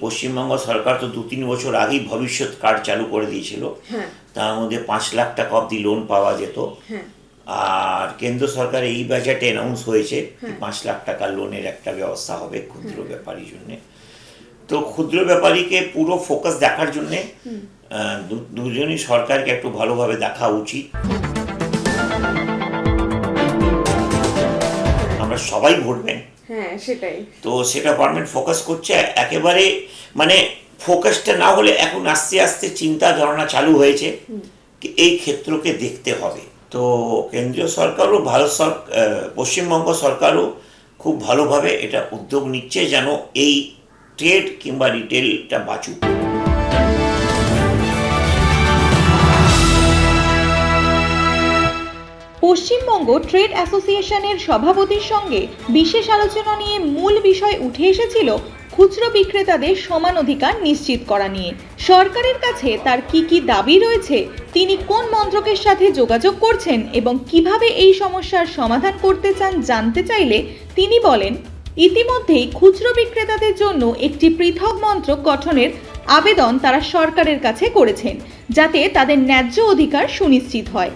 পশ্চিমবঙ্গ সরকার তো দু তিন বছর আগেই ভবিষ্যৎ কার্ড চালু করে দিয়েছিল। হ্যাঁ। তার মধ্যে পাঁচ লাখ টাকা অবধি লোন পাওয়া যেত। হ্যাঁ। আর কেন্দ্র সরকার এই বাজেটে অ্যানাউন্স হয়েছে পাঁচ লাখ টাকা লোনের একটা ব্যবস্থা হবে ক্ষুদ্র ব্যাপারীর জন্য। তো ক্ষুদ্র ব্যাপারীকে পুরো ফোকাস দেখার জন্যে দুজনই সরকারকে একটু ভালোভাবে দেখা উচিত। আমরা সবাই ভোট ব্যাংক। হ্যাঁ সেটাই। তো সেটা গভর্নমেন্ট ফোকাস করছে একেবারে মানে ফোকাসটা না হলে এখন আস্তে আস্তে চিন্তা ধারণা চালু হয়েছে এই ক্ষেত্রকে দেখতে হবে। তো কেন্দ্রীয় সরকারও ভারত সরকার পশ্চিমবঙ্গ সরকারও খুব ভালোভাবে এটা উদ্যোগ নিচ্ছে যেন এই ট্রেড কিংবা রিটেলটা বাঁচুক। পশ্চিমবঙ্গ ট্রেড অ্যাসোসিয়েশনের সভাপতির সঙ্গে বিশেষ আলোচনা নিয়ে মূল বিষয় উঠে এসেছিল খুচরো বিক্রেতাদের সমান অধিকার নিশ্চিত করা নিয়ে। সরকারের কাছে তার কি কি দাবি রয়েছে, তিনি কোন মন্ত্রকের সাথে যোগাযোগ করছেন এবং কীভাবে এই সমস্যার সমাধান করতে চান জানতে চাইলে তিনি বলেন, ইতিমধ্যেই খুচরো বিক্রেতাদের জন্য একটি পৃথক মন্ত্রক গঠনের আবেদন তারা সরকারের কাছে করেছেন, যাতে তাদের ন্যায্য অধিকার সুনিশ্চিত হয়।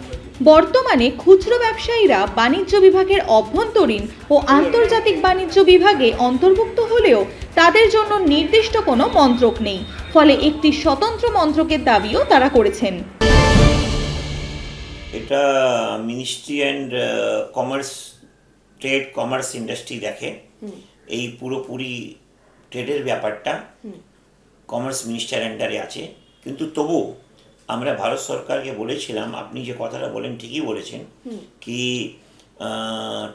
বর্তমানে খুচরো ব্যবসায়ীরা বাণিজ্য বিভাগের অভ্যন্তরীণ ও আন্তর্জাতিক বাণিজ্য বিভাগে অন্তর্ভুক্ত হলেও তাদের জন্য নির্দিষ্ট কোনো মন্ত্রক নেই ফলে একটি স্বতন্ত্র মন্ত্রকের দাবিও তারা করেছেন। এটা ministry and commerce trade commerce industry দেখে। এই পুরোপুরি ট্রেডের ব্যাপারটা কমার্স মিনিস্টার আন্ডারে আছে। কিন্তু তবু আমরা ভারত সরকারকে বলেছিলাম আপনি যে কথাটা বলেন ঠিকই বলেছেন কি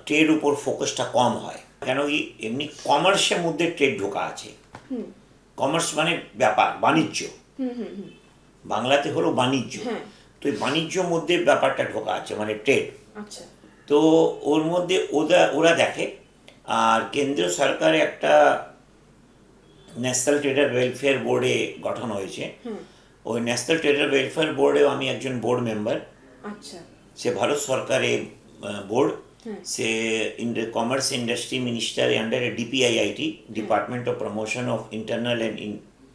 ট্রেড উপর ফোকাসটা কম হয়। কেন কি এমনি কমার্সের মধ্যে ট্রেড ঢোকা আছে। কমার্স মানে ব্যাপার বাণিজ্য। বাংলাতে হলো বাণিজ্য। হ্যাঁ। তো এই বাণিজ্য মধ্যে ব্যাপারটা ঢোকা আছে মানে ট্রেড আচ্ছা। তো ওর মধ্যে ওরা ওরা দেখে আর কেন্দ্রীয় সরকারে একটা ন্যাশনাল ট্রেডার ওয়েলফেয়ার বোর্ডে গঠন হয়েছে। ওই ন্যাশনাল ট্রেডার ওয়েলফেয়ার বোর্ডেও আমি একজন বোর্ড মেম্বার আচ্ছা। সে ভারত সরকারের বোর্ড হুম। সে কমার্স ইন্ডাস্ট্রি মিনিস্টার আন্ডারে DPIIT department of promotion of internal and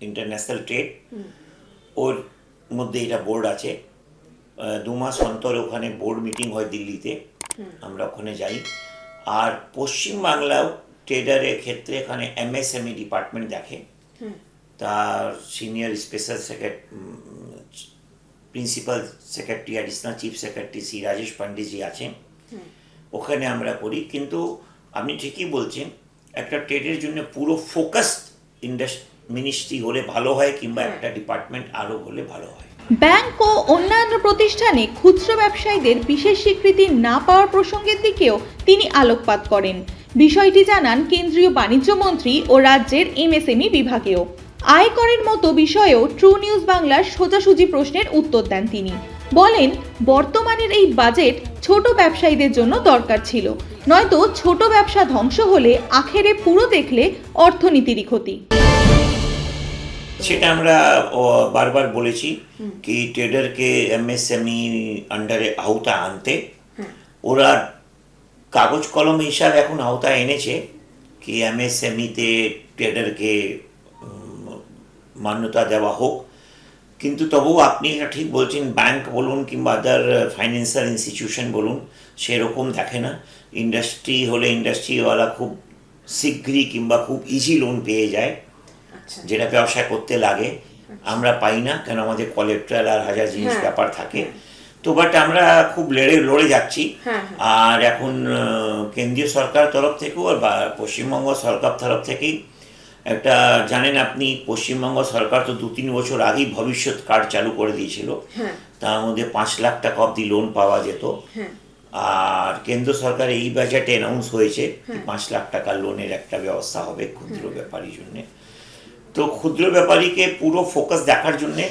international trade ওর মধ্যে এটা বোর্ড আছে। দু মাস অন্তর ওখানে বোর্ড মিটিং হয় দিল্লিতে। আমরা ওখানে যাই। আর পশ্চিমবাংলাও ট্রেডারের ক্ষেত্রে এখানে এমএসএমই ডিপার্টমেন্ট দেখে। তার senior special secret principal secretary additional chief secretary Shri Rajesh Pandeyji আছেন। ওখানে আমরা করি কিন্তু আপনি ঠিকই বলছেন একটা ট্রেডের জন্য পুরো ফোকাসড ইন্ডাস্ট মিনিস্ট্রি হলে ভালো হয় কিংবা একটা ডিপার্টমেন্ট আরও হলে ভালো হয়। ব্যাংক ও অন্যান্য প্রতিষ্ঠানে খুচরো ব্যবসায়ীদের বিশেষ স্বীকৃতি না পাওয়ার প্রসঙ্গের দিকেও তিনি আলোকপাত করেন। বিষয়টি জানান কেন্দ্রীয় বাণিজ্য মন্ত্রী ও রাজ্যের এমএসএমই বিভাগেও। আয়করের মতো বিষয়েও ট্রু নিউজ বাংলার সোজাসুজি প্রশ্নের উত্তর দেন তিনি। বলেন, বর্তমানের এই বাজেট ছোট ব্যবসায়ীদের জন্য দরকার ছিল। নয়তো ছোট ব্যবসা ধ্বংস হলে আখেরে পুরো দেখলে অর্থনীতিরই ক্ষতি। সেটা আমরা বারবার বলেছি কি ট্রেডারকে এমএসএমই আন্ডারে আওতা আনতে। ওরা কাগজ কলম হিসাবে এখন আওতায় এনেছে কি এমএসএমইতে ট্রেডারকে মান্যতা দেওয়া হোক। কিন্তু তবুও আপনি এটা ঠিক বলছেন ব্যাংক বলুন কিংবা আদার ফাইন্যান্সিয়াল ইনস্টিটিউশন বলুন সেরকম দেখে না। ইন্ডাস্ট্রি হলে ইন্ডাস্ট্রিওয়ালা খুব শীঘ্রই কিংবা খুব ইজি লোন পেয়ে যায় আচ্ছা। যেটা ব্যবসা করতে লাগে। আমরা পাই না কেন আমাদের কোলেট্রাল আর হাজার জিনিস হ্যাঁ, ব্যাপার থাকে। তো বাট আমরা খুব লড়ে লড়ে যাচ্ছি। হ্যাঁ, আর এখন কেন্দ্রীয় সরকার তরফ থেকেও আর পশ্চিমবঙ্গ সরকার তরফ থেকেই একটা জানেন আপনি পশ্চিমবঙ্গ সরকার তো দু তিন বছর আগেই ভবিষ্যৎ কার্ড চালু করে দিয়েছিল। হ্যাঁ। তার মধ্যে পাঁচ লাখ টাকা অবধি লোন পাওয়া যেত। হ্যাঁ। আর কেন্দ্র সরকার এই বাজেটে অ্যানাউন্স হয়েছে পাঁচ লাখ টাকা লোনের একটা ব্যবস্থা হবে ক্ষুদ্র ব্যাপারীর জন্য। তো ক্ষুদ্র ব্যাপারীকে পুরো ফোকাস দেখার জন্যে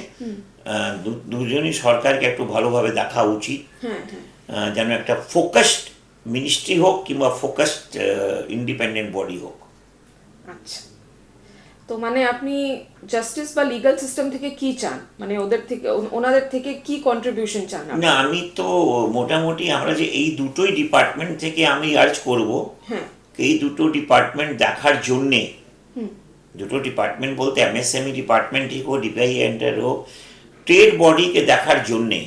দুজনই সরকারকে একটু ভালোভাবে দেখা উচিত। হ্যাঁ হ্যাঁ। যেন একটা ফোকাসড মিনিস্ট্রি হোক কিংবা ফোকাসড ইন্ডিপেন্ডেন্ট বডি হোক। আচ্ছা। তো মানে আপনি জাস্টিস বা লিগাল সিস্টেম থেকে কি চান? মানে ওদের থেকে ওনাদের থেকে কি কন্ট্রিবিউশন চান আপনি? না আমি তো মোটামুটি আমরা যে এই দুটোই ডিপার্টমেন্ট থেকে আমি আর্জ করব হ্যাঁ। এই দুটো ডিপার্টমেন্ট দেখার জন্যে। দুটো ডিপার্টমেন্ট বলতে এমএসএমই ডিপার্টমেন্টই হোক ডিপিআই এন্টার হোক ট্রেড বডিকে দেখার জন্যে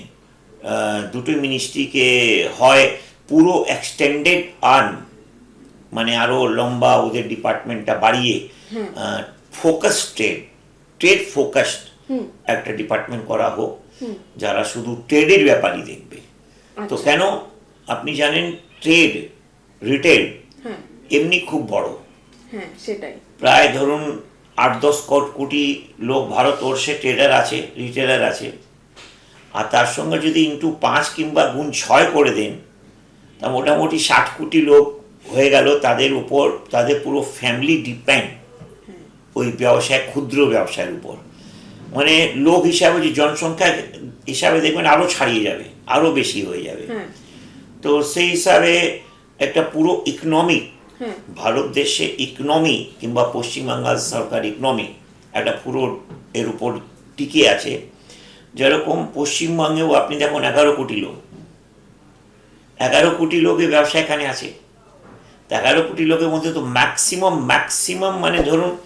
দুটো মিনিস্ট্রিকে হয় পুরো এক্সটেন্ডেড আর্ম মানে আরও লম্বা ওদের ডিপার্টমেন্টটা বাড়িয়ে ফোকাস ট্রেড ট্রেড ফোকাসড একটা ডিপার্টমেন্ট করা হোক যারা শুধু ট্রেডের ব্যাপারই দেখবে। তো আচ্ছা। কেন? আপনি জানেন ট্রেড রিটেল হ্যাঁ। এমনি খুব বড়। হ্যাঁ সেটাই। প্রায় ধরুন আট দশ কোট- কোটি লোক ভারতবর্ষে ট্রেডার আছে রিটেলার আছে। আর তার সঙ্গে যদি ইন্টু পাঁচ কিংবা গুণ ছয় করে দেন তা মোটামুটি ষাট কোটি লোক হয়ে গেল তাদের উপর তাদের পুরো ফ্যামিলি ডিপেন্ড ওই ব্যবসায় ক্ষুদ্র ব্যবসায়ের উপর। মানে লোক হিসাবে যে জনসংখ্যা হিসাবে দেখবেন আরও ছাড়িয়ে যাবে আরও বেশি হয়ে যাবে। হ্যাঁ। তো সেই হিসাবে একটা পুরো ইকনমিক হ্যাঁ। ভারত দেশে ইকনমি কিংবা পশ্চিমবাংলার সরকার ইকনমি একটা পুরো এর উপর টিকে আছে। যেরকম পশ্চিমবঙ্গেও আপনি দেখুন এগারো কোটি লোক। এগারো কোটি লোকের ব্যবসা এখানে আছে। এগারো কোটি লোকের মধ্যে তো ম্যাক্সিমাম ম্যাক্সিমাম মানে ধরুন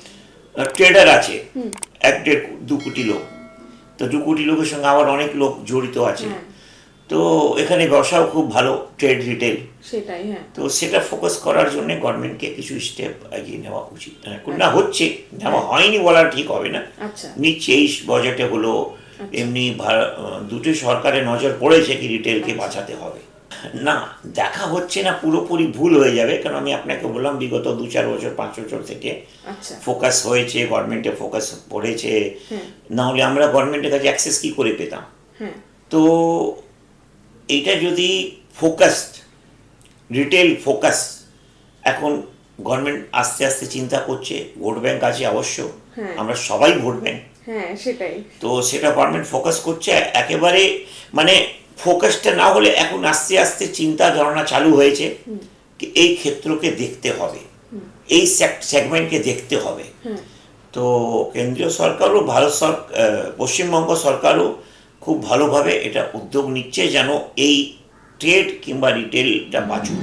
ট্রেডার আছে। এক দেড় দু কোটি লোক। তো দু কোটি লোকের সঙ্গে আবার অনেক লোক জড়িত আছে। হ্যাঁ। তো এখানে ব্যবসাও খুব ভালো ট্রেড রিটেল সেটাই হ্যাঁ। তো সেটা ফোকাস করার জন্য গভর্নমেন্টকে কিছু স্টেপ এগিয়ে নেওয়া উচিত। এখন না হচ্ছে। নেওয়া হয়নি বলা ঠিক হবে না। আচ্ছা। নিচ্ছে এই বাজেটে হলো এমনি ভার- আহ, দুটো সরকারের নজর পড়েছে কি রিটেলকে বাঁচাতে হবে। না দেখা হচ্ছে না পুরোপুরি ভুল হয়ে যাবে কারণ আমি আপনাকে বললাম বিগত দু চার বছর পাঁচ বছর থেকে আচ্ছা। ফোকাস হয়েছে গভর্নমেন্টে ফোকাস পড়েছে। না হলে আমরা গভর্নমেন্টের কাছে অ্যাক্সেস কি করে পেতাম? তো এইটা যদি ফোকাসড রিটেল ফোকাস এখন গভর্নমেন্ট আস্তে আস্তে চিন্তা করছে ভোট ব্যাংক আছে অবশ্য হ্যাঁ। আমরা সবাই ভোট ব্যাংক হ্যাঁ সেটাই। তো সেটা গভর্নমেন্ট ফোকাস করছে একেবারে মানে ফোকাসটা না হলে এখন আস্তে আস্তে চিন্তা ধারণা চালু হয়েছে এই ক্ষেত্রকে দেখতে হবে। এই সেগমেন্টকে দেখতে হবে। তো কেন্দ্রীয় সরকারও ভারত সরকার পশ্চিমবঙ্গ সরকারও খুব ভালোভাবে এটা উদ্যোগ নিচ্ছে যেন এই ট্রেড কিংবা রিটেলটা বাঁচুক।